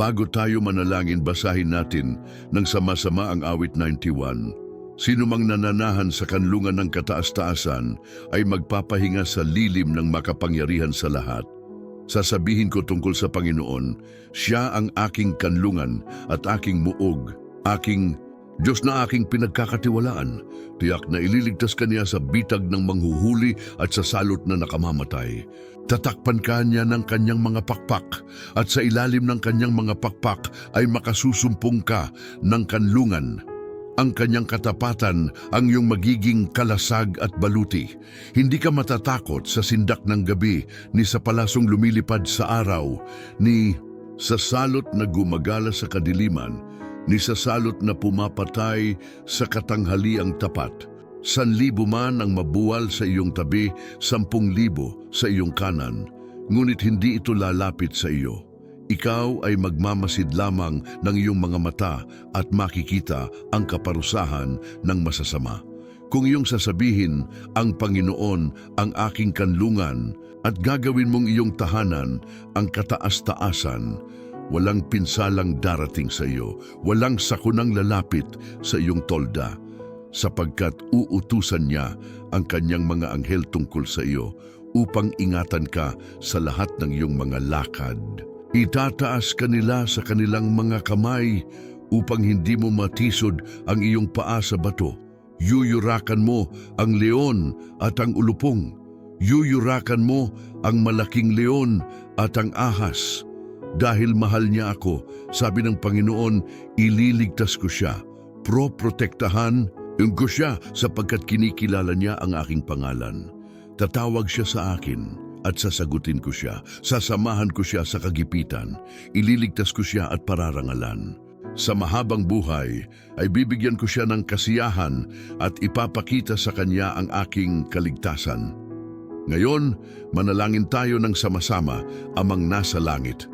Bago tayo manalangin, basahin natin ng sama-sama ang awit 91. Sino mang nananahan sa kanlungan ng kataas-taasan ay magpapahinga sa lilim ng makapangyarihan sa lahat. Sasabihin ko tungkol sa Panginoon, Siya ang aking kanlungan at aking muog, aking Diyos na aking pinagkakatiwalaan. Tiyak na ililigtas ka niya sa bitag ng manghuhuli at sa salot na nakamamatay. Tatakpan ka niya ng kanyang mga pakpak at sa ilalim ng kanyang mga pakpak ay makasusumpong ka ng kanlungan. Ang kanyang katapatan ang iyong magiging kalasag at baluti. Hindi ka matatakot sa sindak ng gabi, ni sa palasong lumilipad sa araw, ni sa salot na gumagala sa kadiliman, ni sa salot na pumapatay sa katanghaliang tapat. Sanlibo man ang mabuwal sa iyong tabi, sampung libo sa iyong kanan, ngunit hindi ito lalapit sa iyo. Ikaw ay magmamasid lamang ng iyong mga mata at makikita ang kaparusahan ng masasama. Kung iyong sasabihin, ang Panginoon ang aking kanlungan at gagawin mong iyong tahanan ang kataas-taasan, walang pinsalang darating sa iyo, walang sakunang lalapit sa iyong tolda, sapagkat uutusan niya ang kanyang mga anghel tungkol sa iyo upang ingatan ka sa lahat ng iyong mga lakad. Itataas ka nila sa kanilang mga kamay upang hindi mo matisod ang iyong paa sa bato. Yuyurakan mo ang leon at ang ulupong. Yuyurakan mo ang malaking leon at ang ahas. Dahil mahal niya ako, sabi ng Panginoon, ililigtas ko siya. Pro-protektahan ko siya sapagkat kinikilala niya ang aking pangalan. Tatawag siya sa akin at sasagutin ko siya. Sasamahan ko siya sa kagipitan. Ililigtas ko siya at pararangalan. Sa mahabang buhay ay bibigyan ko siya ng kasiyahan at ipapakita sa kanya ang aking kaligtasan. Ngayon, manalangin tayo ng sama-sama amang nasa langit.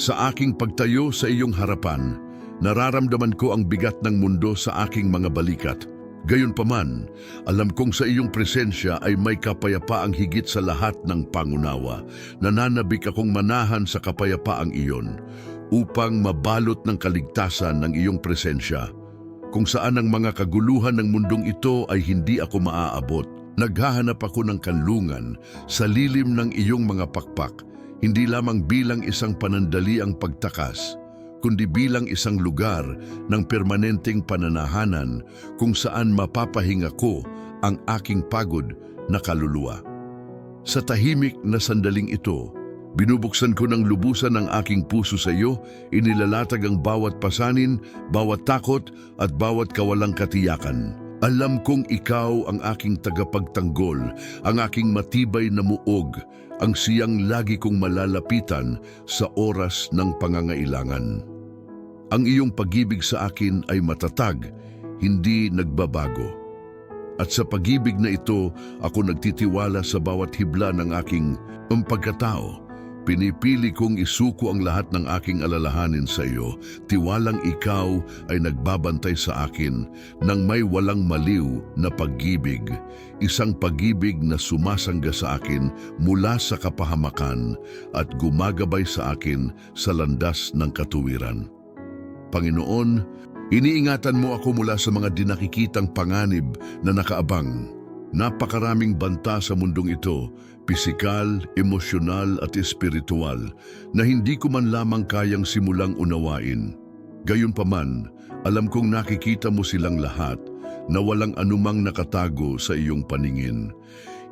Sa aking pagtayo sa iyong harapan, nararamdaman ko ang bigat ng mundo sa aking mga balikat. Gayunpaman, alam kong sa iyong presensya ay may kapayapaang higit sa lahat ng pangunawa. Nananabik akong manahan sa kapayapaang iyon upang mabalot ng kaligtasan ng iyong presensya. Kung saan ang mga kaguluhan ng mundong ito ay hindi ako maaabot, naghahanap ako ng kanlungan sa lilim ng iyong mga pakpak, hindi lamang bilang isang panandali ang pagtakas, kundi bilang isang lugar ng permanenteng pananahanan kung saan mapapahinga ko ang aking pagod na kaluluwa. Sa tahimik na sandaling ito, binubuksan ko ng lubusan ang aking puso sa iyo, inilalatag ang bawat pasanin, bawat takot at bawat kawalang katiyakan. Alam kong ikaw ang aking tagapagtanggol, ang aking matibay na muog, ang siyang lagi kong malalapitan sa oras ng pangangailangan. Ang iyong pag-ibig sa akin ay matatag, hindi nagbabago. At sa pag-ibig na ito, ako nagtitiwala sa bawat hibla ng aking pagkatao. Pinipili kong isuko ang lahat ng aking alalahanin sa iyo, tiwalang ikaw ay nagbabantay sa akin ng may walang maliw na pag-ibig, isang pag-ibig na sumasangga sa akin mula sa kapahamakan at gumagabay sa akin sa landas ng katuwiran. Panginoon, iniingatan mo ako mula sa mga dinakikitang panganib na nakaabang. Napakaraming banta sa mundong ito, pisikal, emosyonal at espiritual, na hindi ko man lamang kayang simulang unawain. Gayunpaman, alam kong nakikita mo silang lahat na walang anumang nakatago sa iyong paningin.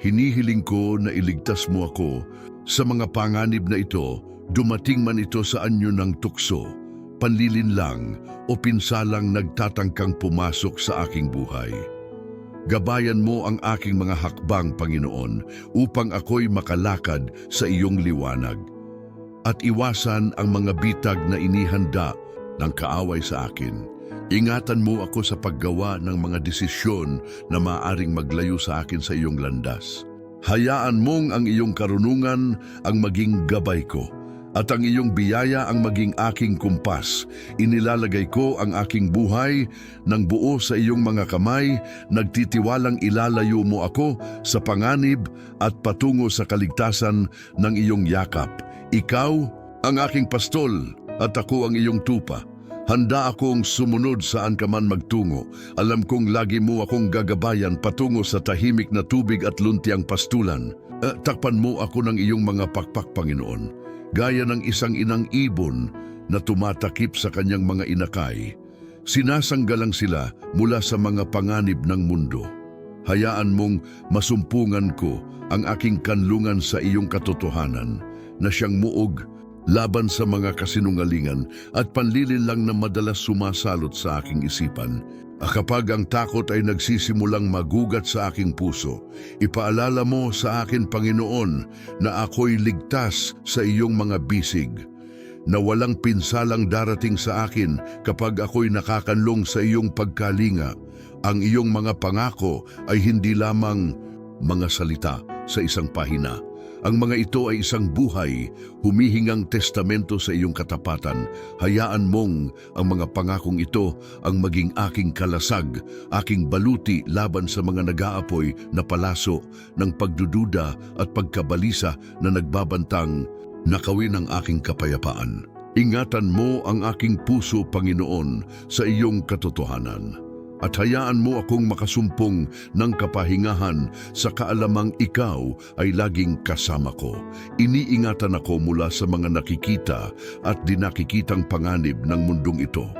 Hinihiling ko na iligtas mo ako sa mga panganib na ito, dumating man ito sa anyo ng tukso, panlilinlang o pinsalang nagtatangkang pumasok sa aking buhay. Gabayan mo ang aking mga hakbang, Panginoon, upang ako'y makalakad sa iyong liwanag. At iwasan ang mga bitag na inihanda ng kaaway sa akin. Ingatan mo ako sa paggawa ng mga desisyon na maaring maglayo sa akin sa iyong landas. Hayaan mong ang iyong karunungan ang maging gabay ko at ang iyong biyaya ang maging aking kumpas. Inilalagay ko ang aking buhay ng buo sa iyong mga kamay, nagtitiwalang ilalayo mo ako sa panganib at patungo sa kaligtasan ng iyong yakap. Ikaw ang aking pastol, at ako ang iyong tupa. Handa akong sumunod saan ka man magtungo. Alam kong lagi mo akong gagabayan patungo sa tahimik na tubig at luntiang pastulan. Eh, takpan mo ako ng iyong mga pakpak, Panginoon. Gaya ng isang inang ibon na tumatakip sa kanyang mga inakay. Sinasanggalang sila mula sa mga panganib ng mundo. Hayaan mong masumpungan ko ang aking kanlungan sa iyong katotohanan na siyang muog laban sa mga kasinungalingan at panlilin lang na madalas sumasalot sa aking isipan. Kapag ang takot ay nagsisimulang magugat sa aking puso, ipaalala mo sa akin, Panginoon, na ako'y ligtas sa iyong mga bisig na walang pinsalang darating sa akin kapag ako'y nakakanlong sa iyong pagkalinga. Ang iyong mga pangako ay hindi lamang mga salita sa isang pahina. Ang mga ito ay isang buhay, humihingang testamento sa iyong katapatan. Hayaan mong ang mga pangakong ito ang maging aking kalasag, aking baluti laban sa mga nag-aapoy na palaso ng pagdududa at pagkabalisa na nagbabantang nakawin ang aking kapayapaan. Ingatan mo ang aking puso, Panginoon, sa iyong katotohanan. At hayaan mo akong makasumpong ng kapahingahan sa kaalamang ikaw ay laging kasama ko. Iniingatan ako mula sa mga nakikita at di nakikitang panganib ng mundong ito.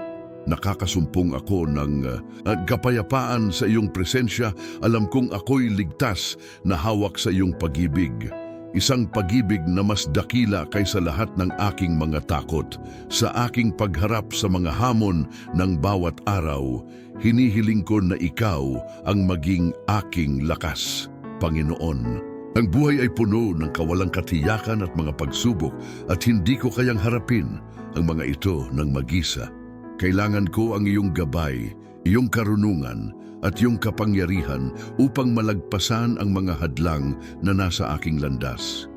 Nakakasumpong ako ng uh, kapayapaan sa iyong presensya. Alam kong ako'y ligtas na hawak sa iyong pag-ibig. Isang pag-ibig na mas dakila kaysa lahat ng aking mga takot. Sa aking pagharap sa mga hamon ng bawat araw, hinihiling ko na ikaw ang maging aking lakas, Panginoon. Ang buhay ay puno ng kawalang katiyakan at mga pagsubok at hindi ko kayang harapin ang mga ito ng magisa. Kailangan ko ang iyong gabay, iyong karunungan at iyong kapangyarihan upang malagpasan ang mga hadlang na nasa aking landas.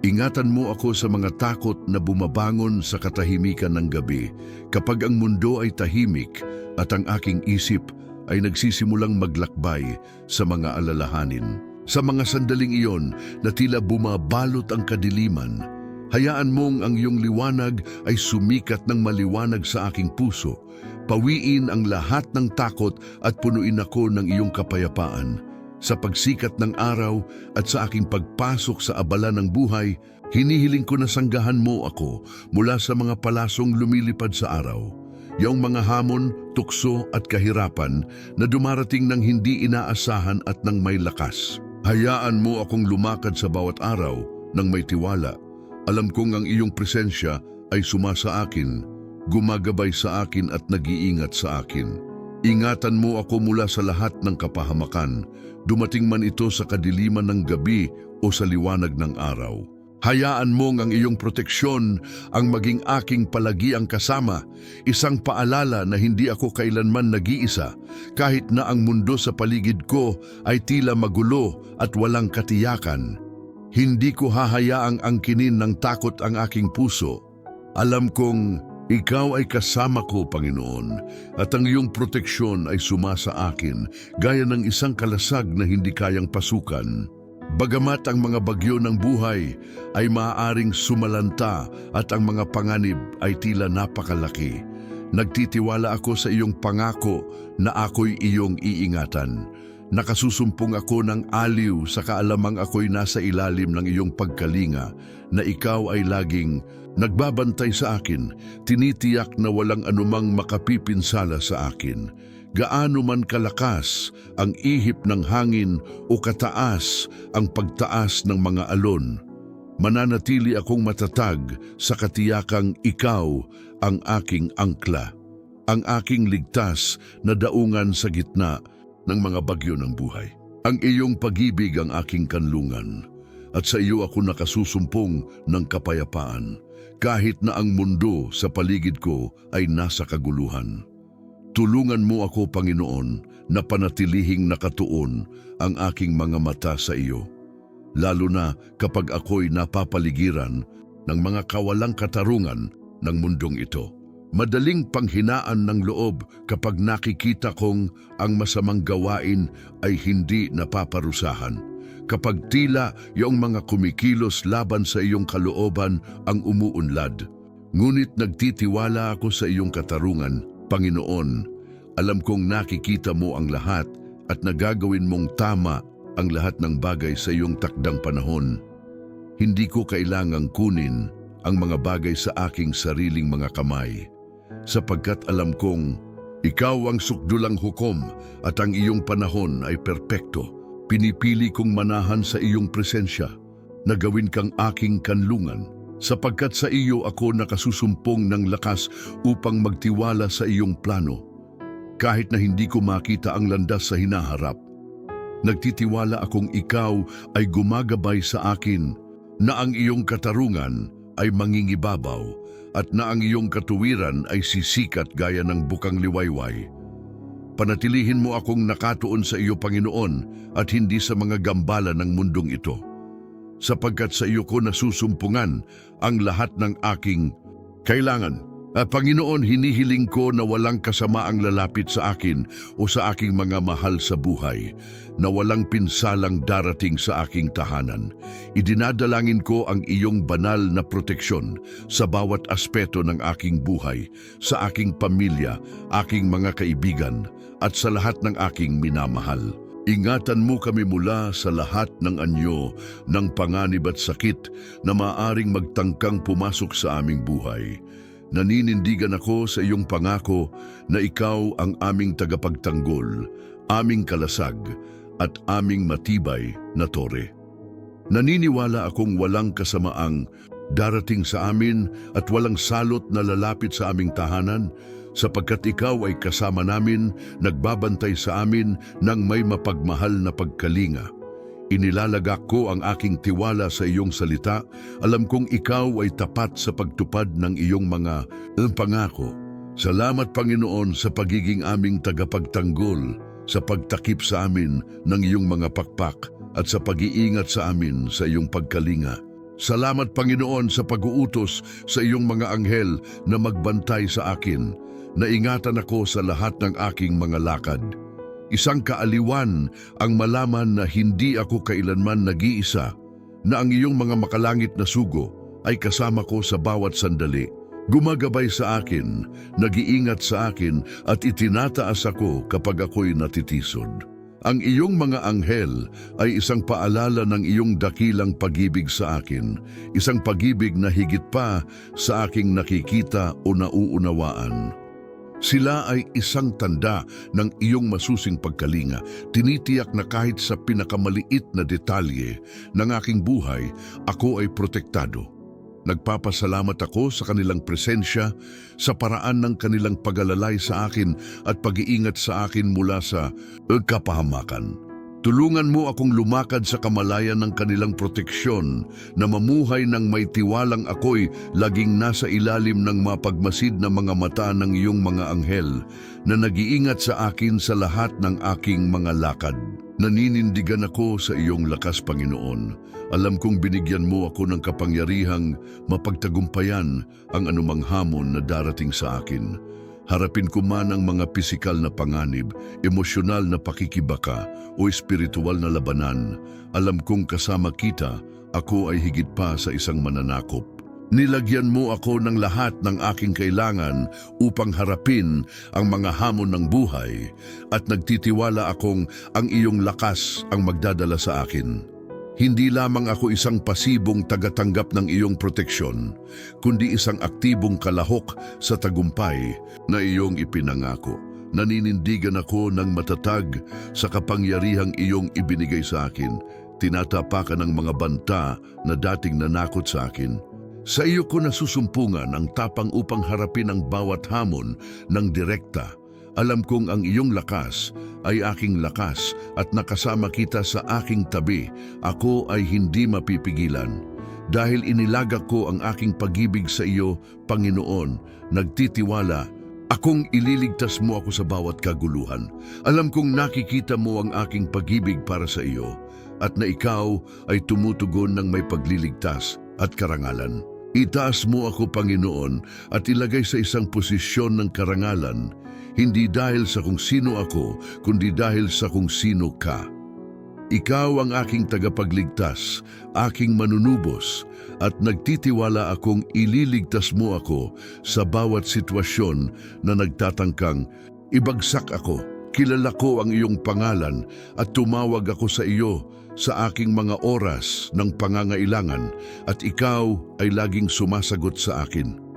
Ingatan mo ako sa mga takot na bumabangon sa katahimikan ng gabi kapag ang mundo ay tahimik at ang aking isip ay nagsisimulang maglakbay sa mga alalahanin. Sa mga sandaling iyon na tila bumabalot ang kadiliman, hayaan mong ang iyong liwanag ay sumikat ng maliwanag sa aking puso Pawiin ang lahat ng takot at punuin ako ng iyong kapayapaan. Sa pagsikat ng araw at sa aking pagpasok sa abala ng buhay, hinihiling ko na sanggahan mo ako mula sa mga palasong lumilipad sa araw. Yung mga hamon, tukso at kahirapan na dumarating ng hindi inaasahan at ng may lakas. Hayaan mo akong lumakad sa bawat araw ng may tiwala. Alam kong ang iyong presensya ay sumasa akin gumagabay sa akin at nag-iingat sa akin. Ingatan mo ako mula sa lahat ng kapahamakan, dumating man ito sa kadiliman ng gabi o sa liwanag ng araw. Hayaan mong ang iyong proteksyon ang maging aking palagiang kasama, isang paalala na hindi ako kailanman nag-iisa, kahit na ang mundo sa paligid ko ay tila magulo at walang katiyakan. Hindi ko hahayaang angkinin ng takot ang aking puso. Alam kong ikaw ay kasama ko, Panginoon, at ang iyong proteksyon ay sumasa akin, gaya ng isang kalasag na hindi kayang pasukan. Bagamat ang mga bagyo ng buhay ay maaaring sumalanta at ang mga panganib ay tila napakalaki, nagtitiwala ako sa iyong pangako na ako'y iyong iingatan. Nakasusumpong ako ng aliw sa kaalamang ako'y nasa ilalim ng iyong pagkalinga na ikaw ay laging Nagbabantay sa akin, tinitiyak na walang anumang makapipinsala sa akin. Gaano man kalakas ang ihip ng hangin o kataas ang pagtaas ng mga alon. Mananatili akong matatag sa katiyakang ikaw ang aking angkla, ang aking ligtas na daungan sa gitna ng mga bagyo ng buhay. Ang iyong pag-ibig ang aking kanlungan at sa iyo ako nakasusumpong ng kapayapaan kahit na ang mundo sa paligid ko ay nasa kaguluhan. Tulungan mo ako, Panginoon, na panatilihing nakatuon ang aking mga mata sa iyo, lalo na kapag ako'y napapaligiran ng mga kawalang katarungan ng mundong ito. Madaling panghinaan ng loob kapag nakikita kong ang masamang gawain ay hindi napaparusahan kapag tila yung mga kumikilos laban sa iyong kalooban ang umuunlad. Ngunit nagtitiwala ako sa iyong katarungan, Panginoon. Alam kong nakikita mo ang lahat at nagagawin mong tama ang lahat ng bagay sa iyong takdang panahon. Hindi ko kailangang kunin ang mga bagay sa aking sariling mga kamay, sapagkat alam kong ikaw ang sukdulang hukom at ang iyong panahon ay perpekto. Pinipili kong manahan sa iyong presensya na gawin kang aking kanlungan sapagkat sa iyo ako nakasusumpong ng lakas upang magtiwala sa iyong plano. Kahit na hindi ko makita ang landas sa hinaharap, nagtitiwala akong ikaw ay gumagabay sa akin na ang iyong katarungan ay mangingibabaw at na ang iyong katuwiran ay sisikat gaya ng bukang liwayway. Panatilihin mo akong nakatuon sa iyo, Panginoon, at hindi sa mga gambala ng mundong ito sapagkat sa iyo ko nasusumpungan ang lahat ng aking kailangan. At Panginoon, hinihiling ko na walang kasamaang lalapit sa akin o sa aking mga mahal sa buhay, na walang pinsalang darating sa aking tahanan. Idinadalangin ko ang iyong banal na proteksyon sa bawat aspeto ng aking buhay, sa aking pamilya, aking mga kaibigan, at sa lahat ng aking minamahal. Ingatan mo kami mula sa lahat ng anyo ng panganib at sakit na maaring magtangkang pumasok sa aming buhay. Naninindigan ako sa iyong pangako na ikaw ang aming tagapagtanggol, aming kalasag, at aming matibay na tore. Naniniwala akong walang kasamaang darating sa amin at walang salot na lalapit sa aming tahanan sapagkat ikaw ay kasama namin, nagbabantay sa amin ng may mapagmahal na pagkalinga. Inilalagak ko ang aking tiwala sa iyong salita. Alam kong ikaw ay tapat sa pagtupad ng iyong mga pangako. Salamat Panginoon sa pagiging aming tagapagtanggol, sa pagtakip sa amin ng iyong mga pakpak at sa pag-iingat sa amin sa iyong pagkalinga. Salamat Panginoon sa pag-uutos sa iyong mga anghel na magbantay sa akin. Naingatan ako sa lahat ng aking mga lakad. Isang kaaliwan ang malaman na hindi ako kailanman nag-iisa, na ang iyong mga makalangit na sugo ay kasama ko sa bawat sandali. Gumagabay sa akin, nag-iingat sa akin at itinataas ako kapag ako'y natitisod. Ang iyong mga anghel ay isang paalala ng iyong dakilang pag-ibig sa akin, isang pag-ibig na higit pa sa aking nakikita o nauunawaan. Sila ay isang tanda ng iyong masusing pagkalinga. Tinitiyak na kahit sa pinakamaliit na detalye ng aking buhay, ako ay protektado. Nagpapasalamat ako sa kanilang presensya, sa paraan ng kanilang pag-alalay sa akin at pag-iingat sa akin mula sa kapahamakan. Tulungan mo akong lumakad sa kamalayan ng kanilang proteksyon na mamuhay ng may tiwalang ako'y laging nasa ilalim ng mapagmasid na mga mata ng iyong mga anghel na nag-iingat sa akin sa lahat ng aking mga lakad. Naninindigan ako sa iyong lakas, Panginoon. Alam kong binigyan mo ako ng kapangyarihang mapagtagumpayan ang anumang hamon na darating sa akin. Harapin ko man ang mga pisikal na panganib, emosyonal na pakikibaka o espiritual na labanan, alam kong kasama kita, ako ay higit pa sa isang mananakop. Nilagyan mo ako ng lahat ng aking kailangan upang harapin ang mga hamon ng buhay at nagtitiwala akong ang iyong lakas ang magdadala sa akin. Hindi lamang ako isang pasibong tagatanggap ng iyong proteksyon, kundi isang aktibong kalahok sa tagumpay na iyong ipinangako. Naninindigan ako ng matatag sa kapangyarihang iyong ibinigay sa akin. Tinatapakan ng mga banta na dating nanakot sa akin. Sa iyo ko nasusumpungan ang tapang upang harapin ang bawat hamon ng direkta alam kong ang iyong lakas ay aking lakas at nakasama kita sa aking tabi. Ako ay hindi mapipigilan. Dahil inilagak ko ang aking pag-ibig sa iyo, Panginoon, nagtitiwala, akong ililigtas mo ako sa bawat kaguluhan. Alam kong nakikita mo ang aking pag-ibig para sa iyo at na ikaw ay tumutugon ng may pagliligtas at karangalan. Itaas mo ako, Panginoon, at ilagay sa isang posisyon ng karangalan hindi dahil sa kung sino ako, kundi dahil sa kung sino ka. Ikaw ang aking tagapagligtas, aking manunubos, at nagtitiwala akong ililigtas mo ako sa bawat sitwasyon na nagtatangkang ibagsak ako. Kilala ko ang iyong pangalan at tumawag ako sa iyo sa aking mga oras ng pangangailangan at ikaw ay laging sumasagot sa akin.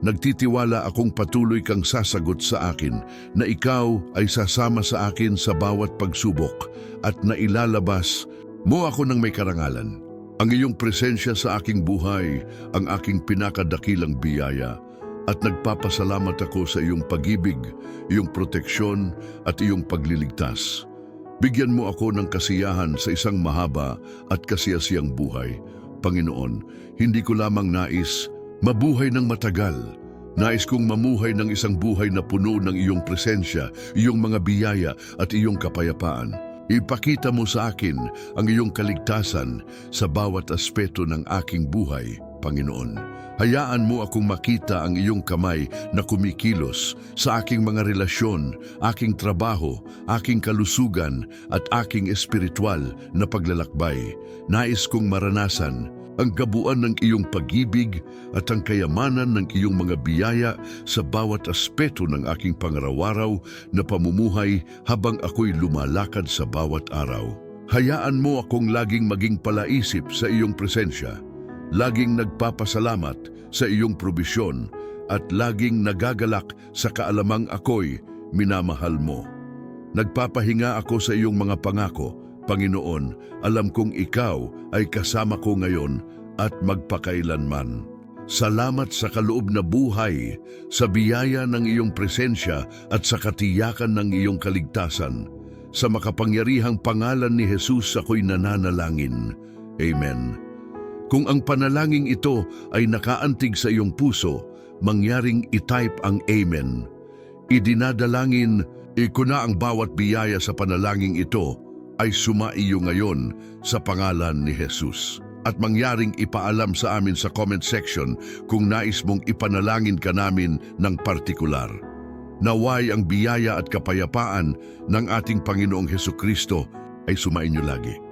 Nagtitiwala akong patuloy kang sasagot sa akin na ikaw ay sasama sa akin sa bawat pagsubok at nailalabas mo ako ng may karangalan. Ang iyong presensya sa aking buhay ang aking pinakadakilang biyaya at nagpapasalamat ako sa iyong pag-ibig, iyong proteksyon at iyong pagliligtas. Bigyan mo ako ng kasiyahan sa isang mahaba at kasiyasiyang buhay. Panginoon, hindi ko lamang nais mabuhay ng matagal. Nais kong mamuhay ng isang buhay na puno ng iyong presensya, iyong mga biyaya at iyong kapayapaan. Ipakita mo sa akin ang iyong kaligtasan sa bawat aspeto ng aking buhay, Panginoon. Hayaan mo akong makita ang iyong kamay na kumikilos sa aking mga relasyon, aking trabaho, aking kalusugan at aking espiritual na paglalakbay. Nais kong maranasan ang kabuuan ng iyong pag-ibig at ang kayamanan ng iyong mga biyaya sa bawat aspeto ng aking pangaraw-araw na pamumuhay habang ako'y lumalakad sa bawat araw. Hayaan mo akong laging maging palaisip sa iyong presensya, laging nagpapasalamat sa iyong probisyon at laging nagagalak sa kaalamang ako'y minamahal mo. Nagpapahinga ako sa iyong mga pangako, Panginoon, alam kong ikaw ay kasama ko ngayon at magpakailanman. Salamat sa kaloob na buhay, sa biyaya ng iyong presensya at sa katiyakan ng iyong kaligtasan. Sa makapangyarihang pangalan ni Jesus ako'y nananalangin. Amen. Kung ang panalangin ito ay nakaantig sa iyong puso, mangyaring itype ang Amen. Idinadalangin, iko na ang bawat biyaya sa panalangin ito ay sumaiyo ngayon sa pangalan ni Jesus. At mangyaring ipaalam sa amin sa comment section kung nais mong ipanalangin ka namin ng partikular. Naway ang biyaya at kapayapaan ng ating Panginoong Heso Kristo ay sumainyo lagi.